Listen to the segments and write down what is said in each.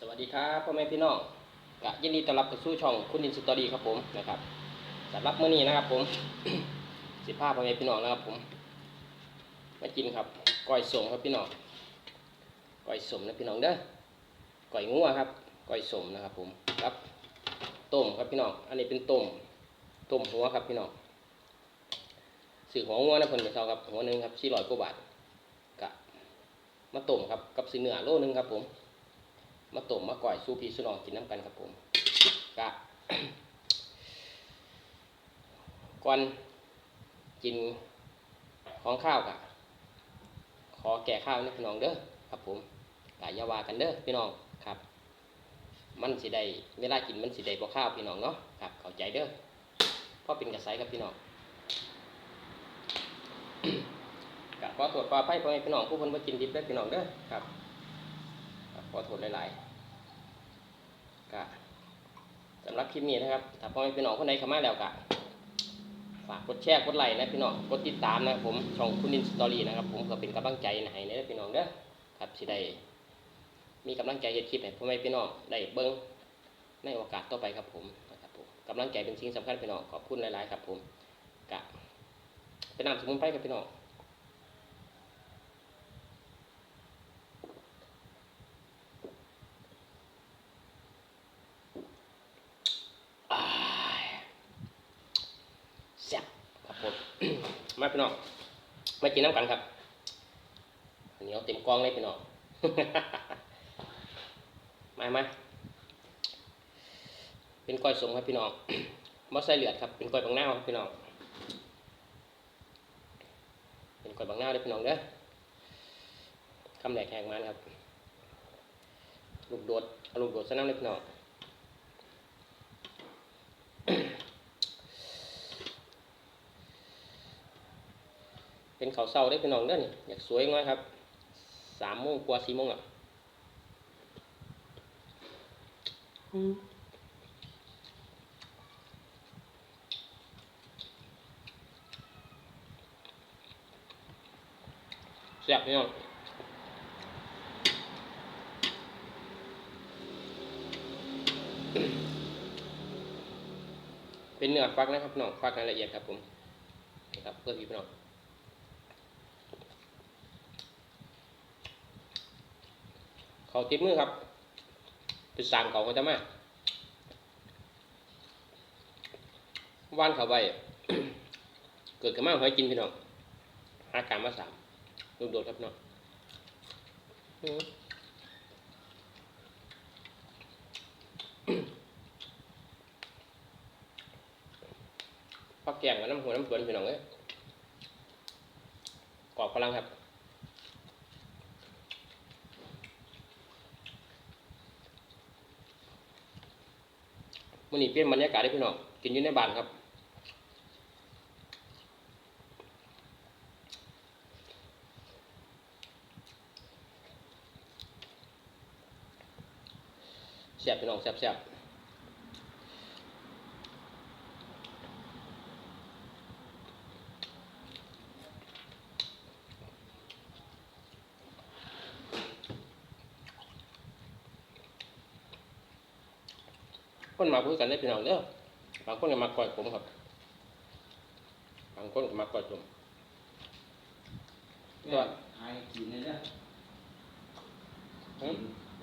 สวัสดีครับพ่อแม่พี่น้องกะยินดีต้อนรับเข้าสู่ช่องคุณดินสตอรี่ครับผมนะครับสำหรับมื้อนี้นะครับ ผมสิพาพ่อแม่พี่น้องนะครับ ผมมากินครับก้อยสมครับพี่น้องก้อยสมนะพี่น้องเด้อก้อยงัวครับก้อยสมนะครับ ผมครับต้มครับพี่น้องอันนี้เป็นต้มต้มหัวครับพี่น้องสื่อหัวงัวนะเพิ่นไปเท่าครับหัวหนึ่งครับสี่ร้อยกว่าบาทกะมาต้มครับกับสีเนื้อโลนึงครับผม มาต้มมาก่อยสู้พี่สู้น้องกินน้ำกันครับผมกะก่อนกินของข้าวกะขอแก่ข้าวนี่พี่น้องเด้อครับผมกะยาวากันเด้อพี่น้องครับ มันสิได้เวลากินมันสิได้บ่ข้าวพี่น้องเนาะครับเข้าใจเด้อพราะเป็นกระไสครับพี่น้องกะขอตรวจปลาไพ่พ่อแม่พี่น้องผู้คนมากินดิบได้อพี่น้องเด้อครับครับขอโทษหลายๆ ก็สำหรับคลิปนี้นะครับ ถ้าพ่อแม่พี่น้องคนใดเข้ามาแล้วก็ฝากกดแชร์กดไลค์นะพี่น้องกดติดตามนะครับผมช่องคุณนินสตอรี่นะครับ ผมก็เป็นกำลังใจให้นะพี่น้องเด้อครับสิได้มีกำลังใจเฮ็ดคลิปให้พ่อแม่พี่น้องได้เบิ่งในโอกาสต่อไปครับผมนะครับผมกำลังใจเป็นสิ่งสำคัญพี่น้องขอบคุณหลาย ๆ ครับผมกะเป็นน้ำสมุนไพรครับพี่น้อง อ้ายแซ่บครับผม มาพี่น้องมากินน้ำกันครับอันนี้เอาเต็มกองเลยพี่น้องมามาเป็นก้อยสมครับพี่น้องมอใส่เลือดครับเป็นก้อยบางหน้าครับพี่น้องเป็นก้อยบางหน้าเลยพี่น้องเด้อคำแหลกแหงมันครับลูกโดดเอาลูกโดดใส่น้ำเลยพี่น้อง เป็นเขาเศร้าได้อพี่น้องเด้อนี่อยากสวยง่อยครับสามโมงกว่าสี่โมงอะแซ่บพี่น้องเป็นเนื้อฟักนะครับพี่น้องฟักในละเอียดครับผมนี่ครับเพื่อพี่น้อง เขาติดมือครับเป็นสางเขาเขาจะมาว่านเขาไปเกิดขึ้นมาหอยกินพี่น้องหาการมาสามลูกโดดครับน้องพักแกงกับน้ำหัวน้ำสวนพี่น้องเอ้ยกรอบพลังครับ มื่อนี้เปลี่ยนบรรยากาศได้พี่น้องกินอยู่ในบ้านครับแซ่บพี่น้องแซ่บ คนมาคุยกันได้พี่น้องเด้อบางคนก็มาก่อยผมครับ บางคนก็มาก่อยผมก็หายกินเลยนะอืม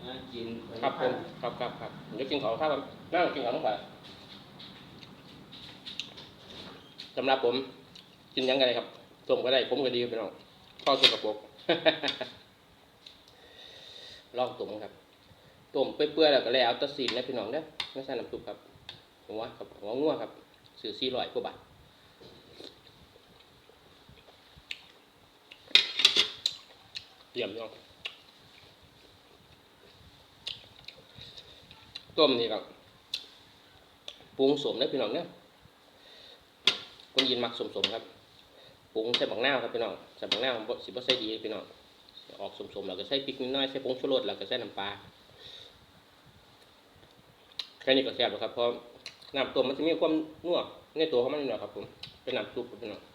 หากินครับผมครับครับครับเดี๋ยวกินของข้าวครับนั่งกินของต้องไปสำหรับผมกินหยังไงครับต้มก็ได้ผมก็ดีครับพี่น้องข้าวสุกกระปรกลองต้มครับต้มเปื่อยๆแล้วก็แล้วเอาแตะซีนนะพี่น้องเด้อ ไม่ใช่น้ำซุปครับหัวครับหัวงัวครับซื้อสี่ร้อยกว่าบาทเยี่ยมพี่น้องต้มนี่ครับปรุงสมได้พี่น้องเนี่ยคนยินมักสมสมครับปรุงใส่บักนาวครับพี่น้องใส่บักนาวสิบ่ใส่ดีพี่น้องออกสมสมๆแล้วก็ใส่พริกนิดหน้อยใส่ผงชูรสแล้วก็ใส่น้ำปลา แค่นี้ก็แซ่บแล้วครับเพราะน้ำตัวมันจะมีความนัวในตัวของมันนี่แหละครับ ผมเป็นน้ำซุปเป็นน้ำ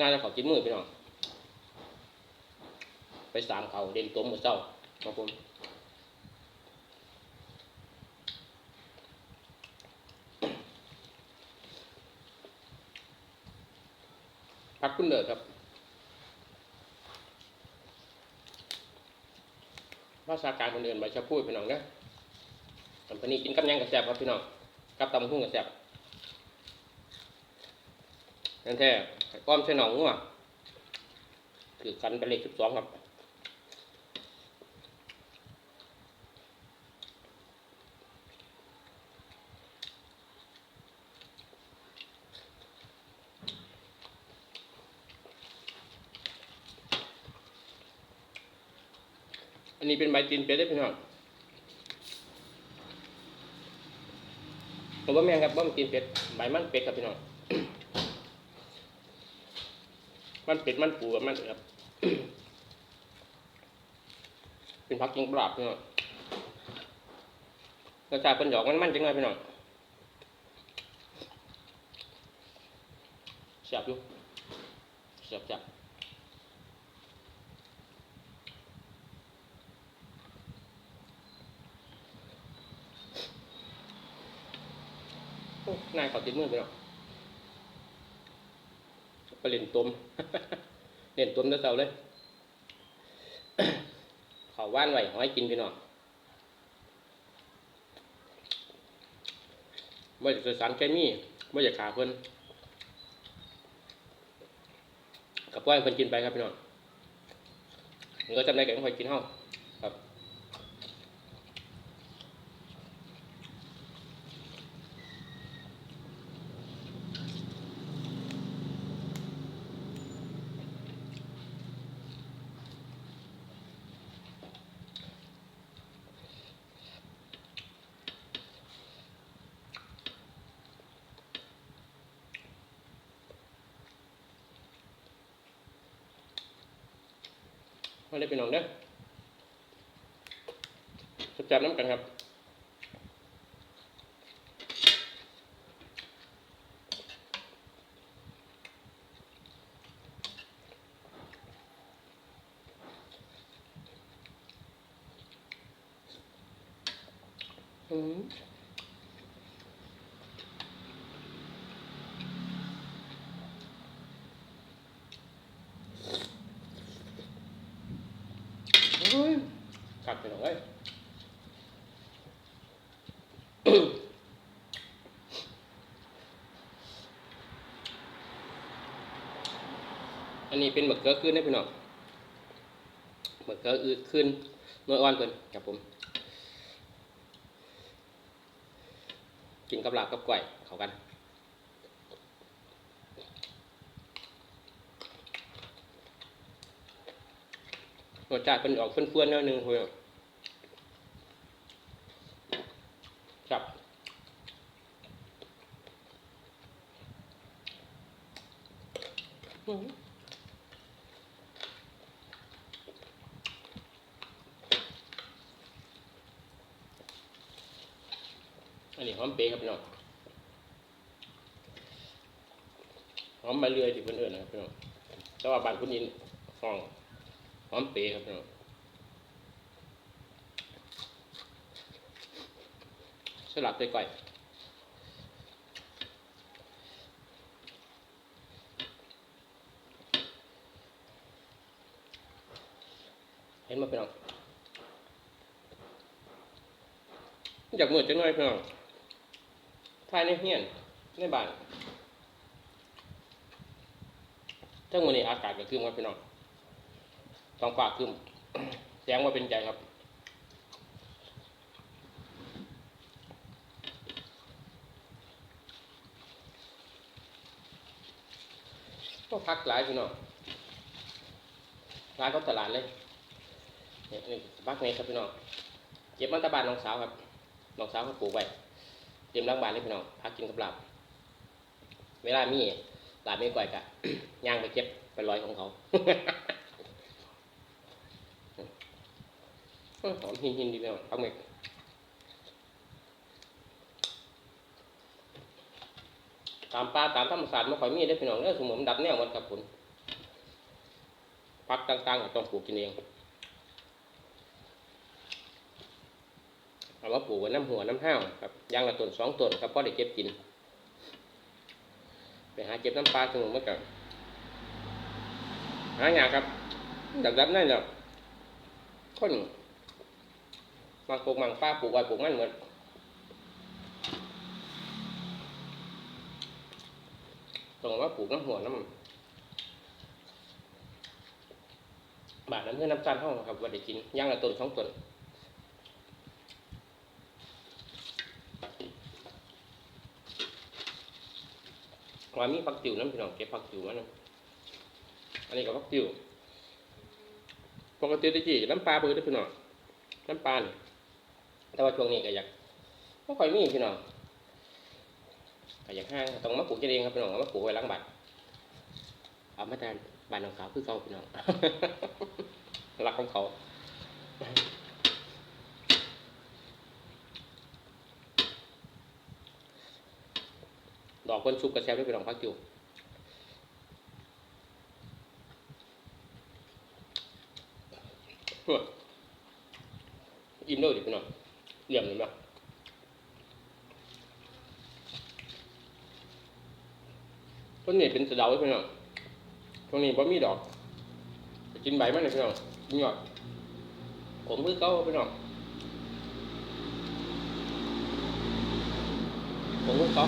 น่าจะขอกินมือไปหน่อยไปสามเขาเด่นตัวมือเศร้าครับผม คุณเดิดครับ ภาษาการคนอื่นใบชะพูดพี่น้องนะอันนี้กินกับยังกับแซบครับพี่น้องกับตำหุ่งกับแซบนั่นแท้ก้อมใช่หนองงัวคือกันเป็นเลขสิบสองครับ นนี้เป็นใบตีนเป็ดได้พี่น้องผมว่าแมงครับว่ามันตีนเป็ดใบมันเป็ดครับพี่น้องมันเป็ดมันปูกับมันครับเป็นผักกิงปลาบพี่น้องรสชาติเป็นหยอกมันมันจังเลยพี่น้องเสียบอยู่เสียบจับ นายเขาติดมือไปหรอกไปเล่นต้มเล่นต้มเด้อเสาเลยเขาว่านไว้หอยกินพี่น้องไม่จะสารเคมีไม่จะขาเพิ่อนกับว่าเพิ่อนกินไปครับพี่น้องเงือจำได้แก่ไม่คอยกินเฮ้า ได้พี่น้องเด้อจับน้ำกันครับ อืมโอ้ยกัด ไปหน่อยอันนี้เป็นหมึกเกลือขึ้นนะพี่น้องหมึกเกลืออืดขึ้นน้อยอ่อนเพิ่นครับผม กินกับลาบกับก๋วยเขากันรสชาติเป็นออกเฟื่อนๆหนิดนึงคุยครับ อันนี้หอมเปรย์ครับพี่น้องหอมใบเลื่อยที่เพื่อนเอิญนะครับพี่น้องแต่ว่าบ้านคุณยินห้องหอมเปรย์ครับพี่น้องสลัดไปก่อย เห็นมาพี่น้องอยากมืดจังเลยพี่น้องภายในเฮียนในบ้านทั้งวันนี้อากาศก็คืมครับพี่น้องต้องฝากคืมแสงว่าเป็นใจครับก็พักหลายพี่น้องร้านก็ตลาดเลย นี่ยนี่พักเนี้ครับพี่น้องเก็บมันตะบานน้องสาวครับน้องสาวเขาปลูกไว้เตรียมล้างบานเลยพี่น้องพักกินกับลาบเวลามีหลาบไม่ก่อยกะย่างไปเก็บไปลอยของเขาหอมหินหินดีพี่น้องพักเมกตามป่าตามธรรมศาสตร์ไม่ค่อยมีได้พี่น้องเด้อสมมติมันดับแนวมันครับผมพักต่างๆก็ต้องปลูกกินเอง เอามาปลูกไว้น้ำหัวน้ำห้าวครับยางละต้นสองต้นครับพอได้เก็บกิน ไปหาเก็บน้ำปลาสนุกมากกับหาอย่างครับดักดับนั่นเนาะคนบางปลูกบางปลาปลูกไว้ปลูกมันเหมือนตรงว่าปลูกน้ำหัวน้ำบาทน้ำเพื่อน้ำตาลห้องครับว่าได้กินย่างละต้นสองต้น ว่ามีผักติ๋วน้ำพี่น้องเก็บผักติ๋วมานะอันนี้ก็ผักติ๋วปกติได้จีน้ำปลาเบื่อได้พี่น้องน้ำปลาเนี่ยแต่ว่าช่วงนี้ก็อยากไม่ค่อยมีพี่น้องก็อยากห้างต้องมาปลูกเองครับพี่น้องมาปลูกไว้หล้างบัตรเอามาทานบ้านของเขาคือเขาพี่น้องรักของเขา ดอกคนชุบกระแซบด้วยพี่น้องพักอยู่เฮ้ยอินโดดิพี่น้องเยี่ยมเลยมั้ยต้นนี้เป็นสะเดาวพี่น้องตรงนี้บ่มีดอกกินใบมันเลยพี่น้องกินยอดผมมือเก้าพี่น้องผมมือเก้า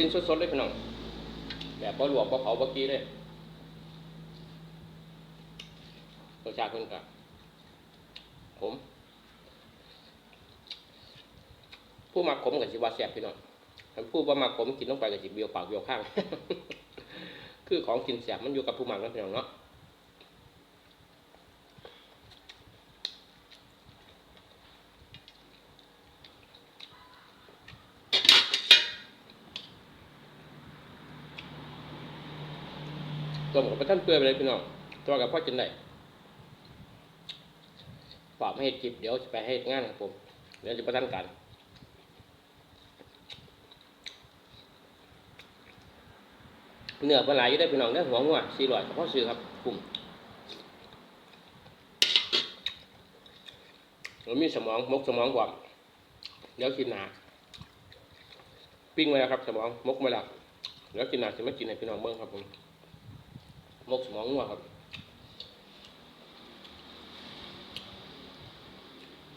กินสดๆเลยพี่น้องแบบพอหลวกพอเผาเมื่อกี้เลยรสชาติเพิ่นกับผมผู้มักขมกับสิว่าแสบพี่น้องถ้าผู้บ่มักขมกินลงไปกับสิเบียวปากเบียวข้าง คือของกินแสบมันอยู่กับผู้มักนะพี่น้องเนาะต้ มกับปลาท่านเปื่อยไปเลยพี่น้องตัวกับพ่อกินได้ฝากไม่ให้จิบเดี๋ยวจะไปให้งานครับผมเดี๋ยวจะประทันกันเนื้อปลาไหลอยู่ได้พี่น้องเนื้อหัวงัวสี่ร้อยเฉพาะซื้อครับกลุ่มเรามีสมองมกสมองกว่าเดี๋ยวกินหนาปิ้งไว้แล้วครับสมองมกไว้แล้วเดี๋ยวกินหนาจะไม่กินให้พี่น้องเบิ้งครับผม มกสมองงัวครับ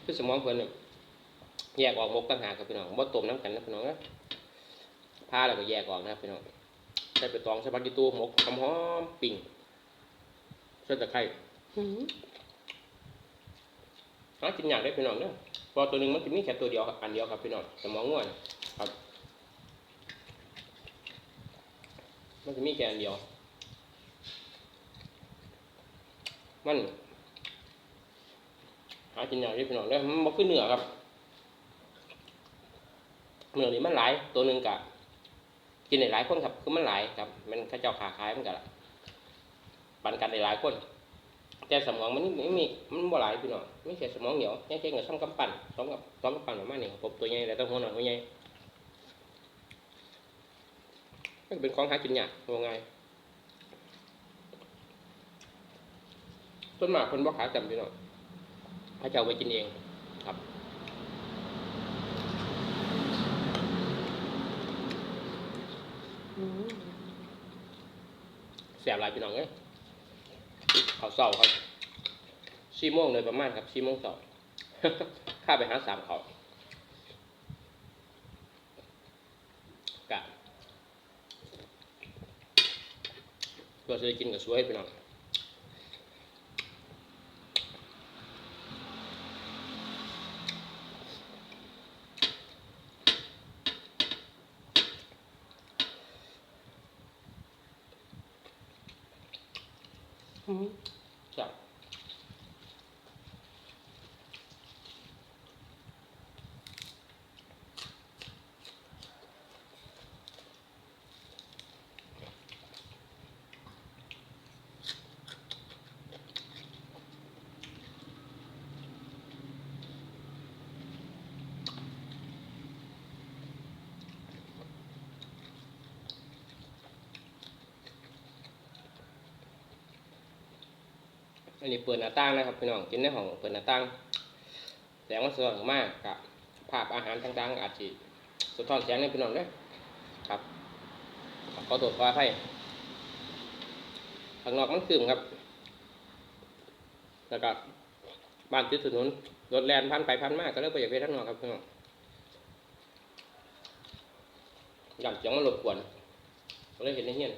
คือสมองเพิ่นเนี่ยแยกออกมกต่างหากครับพี่น้องบ่ต้มน้ำกันนะพี่น้องนะพาแล้วก็แยกออกนะครับพี่น้องใส่ไปตองใส่ปลากิตูหมกหอมหอมปิ่งใส่ตะไคร้หากินอย่างได้พี่น้องเด้อเพอตัวหนึ่งมันจะมีแค่ตัวเดียวอันเดียวครับพี่น้องสมองง่วนครับ มันจะมีแค่อันเดียว มันหากินอย่างได้พี่น้องเด้อมันบ่ขึ้นเนื้อครับเหนือนี่มันหลายตัวหนึ่งกะกินได้หลายคนครับคือมันหลายครับ มันข้าเจ้าขาขายมันก็ปันกันได้หลายคน แต่สมองมันไม่มีมันบ่หลายพี่น้องไม่ใช่สมองเหนียวแค่แค่กับซ้ำกำปั้นซ้อมกับซ้อมกำปั้นประมาณนี้ผมตัวใหญ่แต่ต้องหัวหน่อยหัวใหญ่มันเป็นของหากินยากว่าไง ต้นหมากคนบ่ขาจำพี่น้องเขาจะเอาไปกินเองครับแสบหลายพี่น้องเอ้ยเขาเศร้าครับสี่โมงเลยประมาณครับสี่โมงเศร้าข้าไปหาสามเขากะก็จะได้กินกับสวยพี่น้อง จั อันนี้เปิดหน้าต่างนะครับพี่น้องกินในห้องเปิดหน้าต่างแสงมันสว่างมากกับภาพอาหารต่างๆอาจจะสะท้อนแสงในพี่น้องด้อครับขอตรวจขออภัยข้างนอกมันคืมครับ แล้วก็บ้านติดถนนรถแลนพันไปพันมากก็เลยไปอยากไปทางนอกครับพี่น้องอยากจังมันรบกวนก็เลยเห็นในเฮียน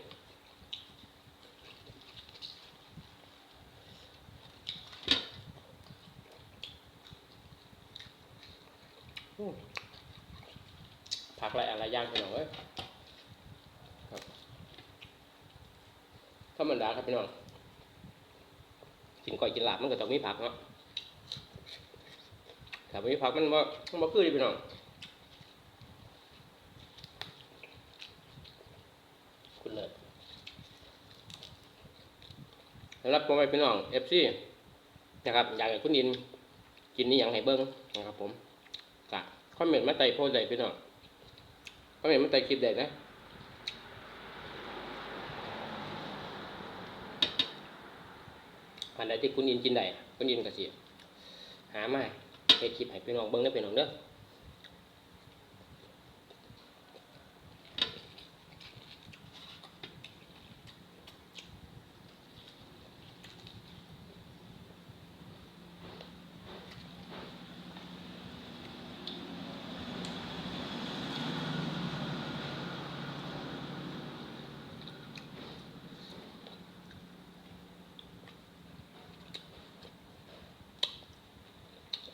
ผักอะไรอะไร ย่างพี่น้องเอ้ยครับธรรมดาครับพี่น้องกินก่อยกินหลาบมันก็ต้องมีผักเนาะถ้าไม่มีผักมันว่ามันบ่คือดิพี่น้องคุณเลิศสำหรับพ่อแม่พี่น้องเอฟซีนะครับอยากให้คุณอินกินนี่อย่างให้เบิ้งนะครับผมกะคอมเมนต์มาใต้โพสต์ใดพี่น้อง ก็เห็นมันไตคิดได้นะอันใดที่คุณยินกินได้คุณยินก็สิหามาให้เฮ็ดคลิปให้พี่น้องเบิ่งได้พี่น้องเด้อ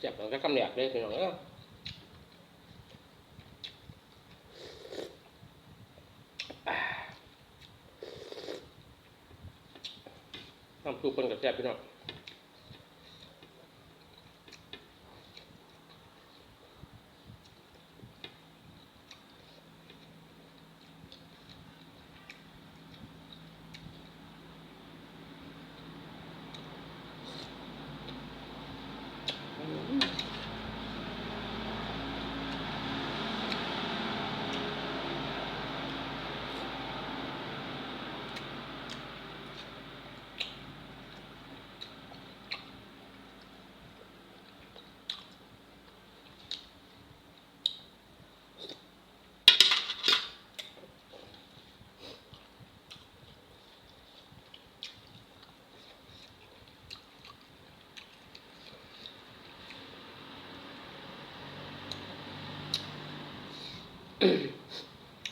จ็บมันก็กำเนียกเลยพี่น้องเด้อน้ำซุปเพิ่นก็แซ่บพี่น้อง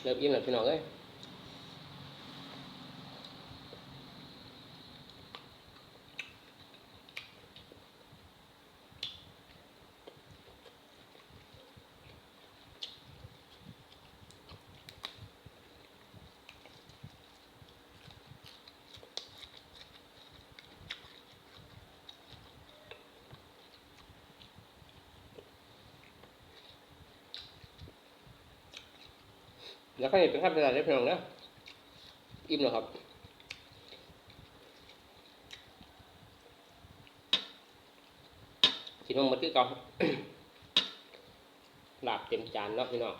เริ่มอิ่มหน่อยพี่น้องเอ้ย แล้วก็เห็นเป็นข้าวเป็นอะไรได้เพี่น้องนะอิ่มแล้วครับกินมันหมดคือเก่าลาบเต็มจานเนาะพี่น้อง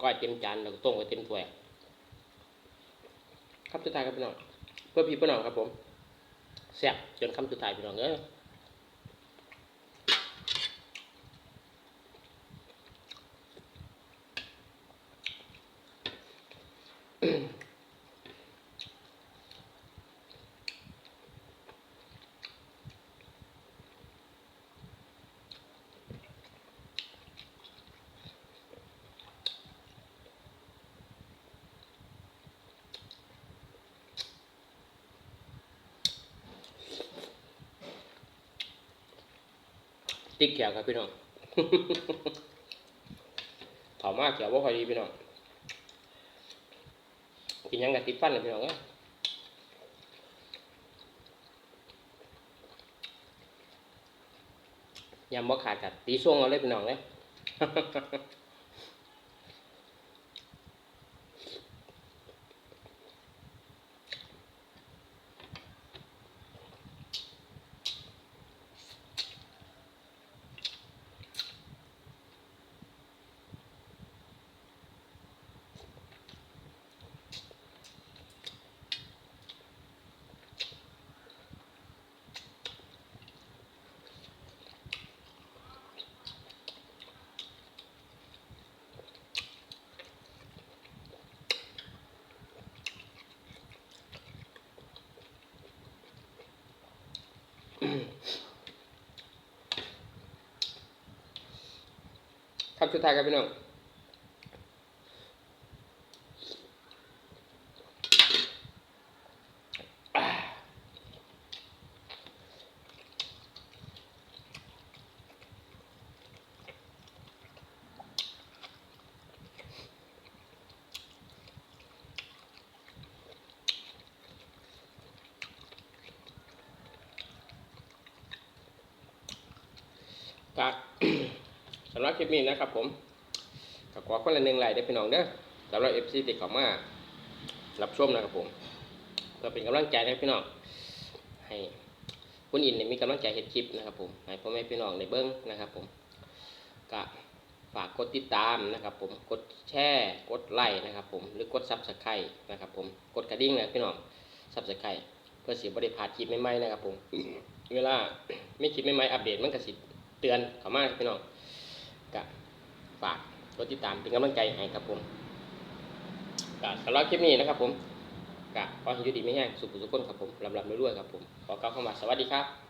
ก้อยเต็มจานแล้วก็ต้มไว้เต็มถ้วย ครับสุดท้ายครับพี่น้องเพื่อพี่พี่น้องครับผมแซ่บจนคำสุดท้ายพี่น้องเอ้ย ติ๊กแขวครับพี่น้องเผามากแขวว่าพอดีพี่น้อง กินยังกับติดฟันเลยพี่น้องเอ้ยยำบ่ขาดกับตีช่วงเอาเลยพี่น้องเลย คำสุดท้ายครับพี่น้องอ่าก็ สำ หรับคลิปนี้นะครับ ผมก็ขอคนละหนึ่งไลค์ได้พี่น้องเด้อสำหรับเอฟซีติดเข้ามารับชมนะครับผมเพื่อเป็นกำลังใจให้พี่น้องให้คุณอินเนี่ยมีกำลังใจเห็นคลิปนะครับ ผมให้พ่อแม่พี่น้องในเบิ้องนะครับ ผมก็ฝากกดติดตามนะครับ ผมกดแชร์กดไลค์นะครับ ผมหรือกดซับสไครต์นะครับ ผมกดกระดิ่งนะพี่น้องซับสไครต์เพื่อสิบริพลาดคลิปใหม่ๆนะครับ ผม เวลาไม่คลิปใหม่ๆอัปเดตมันก็สิเตือนเข้ามาพี่น้อง ฝากกดติดตามเป็นกำลังใจให้ครับผมก็สำหรับคลิปนี้นะครับผมก็ขอให้ยุดีไม่แห้งสุขสุขคนครับผมลำลำรวยๆครับผมขอกล่าเข้ามาสวัสดีครับ